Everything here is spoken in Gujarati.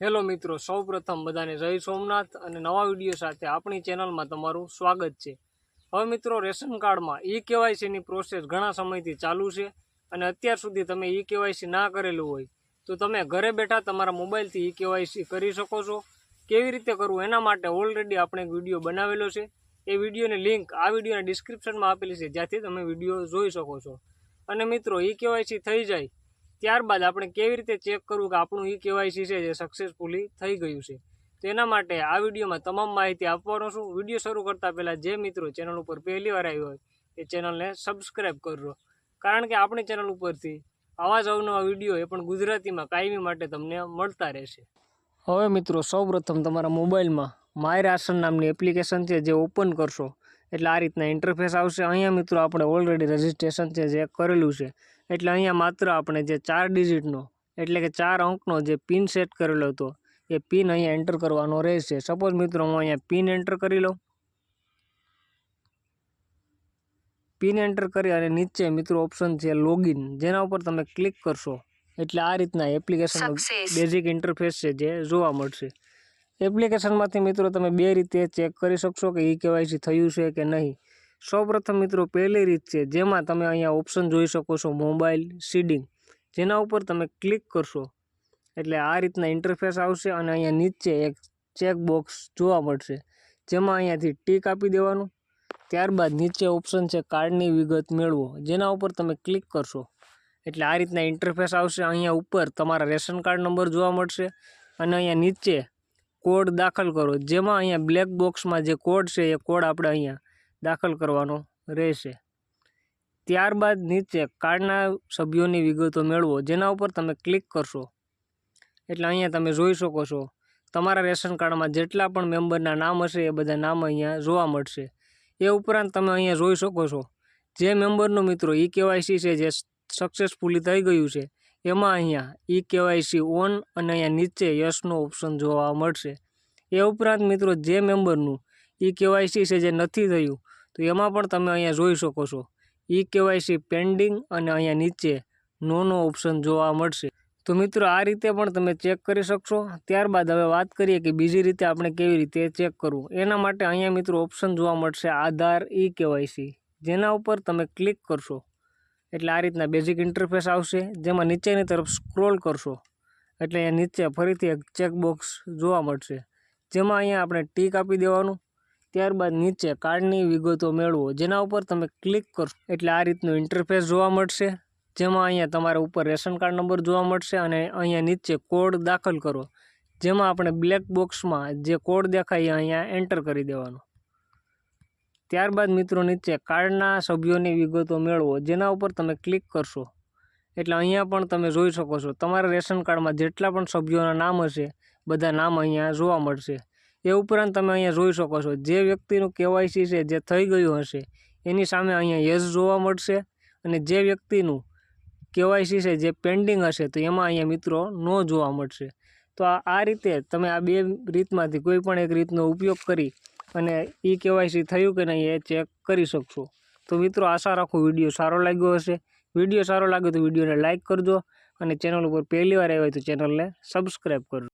હેલો મિત્રો, સૌપ્રથમ બધાને જય સોમનાથ અને નવા વીડિયો સાથે આપણી ચેનલમાં તમારું સ્વાગત છે. હવે મિત્રો, રેશન કાર્ડમાં ઈ કેવાયસીની પ્રોસેસ ઘણા સમયથી ચાલુ છે અને અત્યાર સુધી તમે ઈ કેવાયસી ના કરેલું હોય તો તમે ઘરે બેઠા તમારા મોબાઈલથી ઈ કેવાયસી કરી શકો છો. કેવી રીતે કરવું એના માટે ઓલરેડી આપણે એક વીડિયો બનાવેલો છે. એ વિડીયોની લિંક આ વિડીયોના ડિસ્ક્રિપ્શનમાં આપેલી છે, જ્યાંથી તમે વીડિયો જોઈ શકો છો. અને મિત્રો ઈ કેવાયસી થઈ જાય ત્યારબાદ આપણે કેવી રીતે ચેક કરવું કે આપણું ઈ કેવાયસી છે જે સક્સેસફુલી થઈ ગયું છે. તો એના માટે આ વિડીયોમાં તમામ માહિતી આપવાનો છું. વીડિયો શરૂ કરતાં પહેલાં જે મિત્રો ચેનલ ઉપર પહેલી વાર આવ્યો હોય એ ચેનલને સબસ્ક્રાઈબ કરજો. કારણ કે આપણી ચેનલ ઉપરથી આવા જ અવનવા વીડિયો એ પણ ગુજરાતીમાં કાયમી માટે તમને મળતા રહેશે. હવે મિત્રો, સૌપ્રથમ તમારા મોબાઈલમાં માય રાશન નામની એપ્લિકેશન છે જે ઓપન કરશો. એટલે આ રીતના ઇન્ટરફેસ આવશે. અહીંયા મિત્રો આપણે ઓલરેડી રજિસ્ટ્રેશન છે જે કરેલું છે. એટલે અહીંયા માત્ર આપણે જે ચાર ડિજિટનો એટલે કે ચાર અંકનો જે પિન સેટ કરેલો હતો એ પિન અહીંયા એન્ટર કરવાનો રહેશે. સપોઝ મિત્રો હું અહીંયા પિન એન્ટર કરી લઉં. પિન એન્ટર કરી અને નીચે મિત્રો ઓપ્શન છે લોગિન જેના ઉપર તમે ક્લિક કરશો એટલે આ રીતના એપ્લિકેશનનો બેઝિક ઇન્ટરફેસ છે જે જોવા મળશે. એપ્લિકેશનમાંથી મિત્રો તમે બે રીતે ચેક કરી શકશો કે ઈ કેવાયસી થયું છે કે નહીં. સૌપ્રથમ મિત્રો પહેલી રીત છે, જેમાં તમે અહીંયા ઓપ્શન જોઈ શકો છો મોબાઈલ સીડિંગ જેના ઉપર તમે ક્લિક કરશો, એટલે આ રીતના ઇન્ટરફેસ આવશે અને અહીંયા નીચે એક ચેક બોક્સ જોવા મળશે. જેમાં અહીંયાથી ટીક આપી દેવાનું. ત્યારબાદ નીચે ઓપ્શન છે કાર્ડની વિગત મેળવો. જેના ઉપર તમે ક્લિક કરશો, એટલે આ રીતના ઇન્ટરફેસ આવશે. અહીંયા ઉપર તમારા રેશન કાર્ડ નંબર જોવા મળશે અને અહીંયા નીચે કોડ દાખલ કરો. જેમાં અહીંયા બ્લેક બોક્સમાં જે કોડ છે, એ કોડ આપણે અહીંયા દાખલ કરવાનો રહેશે. ત્યારબાદ નીચે કાર્ડના સભ્યોની વિગતો મેળવો, જેના ઉપર તમે ક્લિક કરશો. એટલે અહીંયા તમે જોઈ શકો છો, તમારા રેશન કાર્ડમાં જેટલા પણ મેમ્બરના નામ હશે, એ બધા નામ અહીંયા જોવા મળશે. એ ઉપરાંત તમે અહીંયા જોઈ શકો છો, જે મેમ્બરનું મિત્રો ઈ કેવાયસી છે, જે સક્સેસફુલી થઈ ગયું છે, એમાં અહીંયા ઈ કેવાયસી ઓન અને અહીંયા નીચે યસનો ઓપ્શન જોવા મળશે. એ ઉપરાંત મિત્રો, જે મેમ્બરનું ઈ કેવાયસી છે, જે નથી થયું તો એમાં પણ તમે અહીંયા જોઈ શકો છો. ઈ કેવાયસી પેન્ડિંગ અને અહીંયા નીચે નોનો ઓપ્શન જોવા મળશે. તો મિત્રો આ રીતે પણ તમે ચેક કરી શકશો. ત્યારબાદ હવે વાત કરીએ કે બીજી રીતે આપણે કેવી રીતે ચેક કરવું. એના માટે અહીંયા મિત્રો ઓપ્શન જોવા મળશે આધાર ઈ કેવાયસી. જેના ઉપર તમે ક્લિક કરશો. એટલે આ રીતના બેઝિક ઇન્ટરફેસ આવશે. જેમાં નીચેની તરફ સ્ક્રોલ કરશો. એટલે અહીંયા નીચે ફરીથી એક ચેકબોક્સ જોવા મળશે. જેમાં અહીંયા આપણે ટીક આપી દેવાનું. ત્યારબાદ નીચે કાર્ડની વિગતો મેળવો, જેના ઉપર તમે ક્લિક કરશો એટલે આ રીતનું ઇન્ટરફેસ જોવા મળશે, જેમાં અહીંયા તમારા ઉપર રેશન કાર્ડ નંબર જોવા મળશે અને અહીંયા નીચે કોડ દાખલ કરો, જેમાં આપણે બ્લેક બોક્સમાં જે કોડ દેખાય અહીંયા એન્ટર કરી દેવાનો. ત્યારબાદ મિત્રો નીચે કાર્ડના સભ્યોની વિગતો મેળવો, જેના ઉપર તમે ક્લિક કરશો. એટલે અહીંયા પણ તમે જોઈ શકો છો, તમારા રેશન કાર્ડમાં જેટલા પણ સભ્યોના નામ હશે, બધા નામ અહીંયા જોવા મળશે. એ ઉપરાંત તમે અહીંયા જોઈ શકો છો. જે વ્યક્તિનું કેવાયસી છે, જે થઈ ગયું હશે, એની સામે અહીંયા યસ જોવા મળશે અને જે વ્યક્તિનું કેવાયસી છે, જે પેન્ડિંગ હશે, તો એમાં અહીંયા મિત્રો નો જોવા મળશે. તો આ રીતે તમે આ બે રીતમાંથી કોઈ પણ એક રીતનો ઉપયોગ કરી અને ઈ કેવાયસી થયું કે નહીં એ ચેક કરી શકશો. તો મિત્રો, આશા રાખું વીડિયો સારો લાગ્યો હશે. વીડિયો સારો લાગ્યો તો વિડીયોને લાઇક કરજો અને ચેનલ ઉપર પહેલી વાર આવ્યા તો ચેનલને સબસ્ક્રાઈબ કરજો.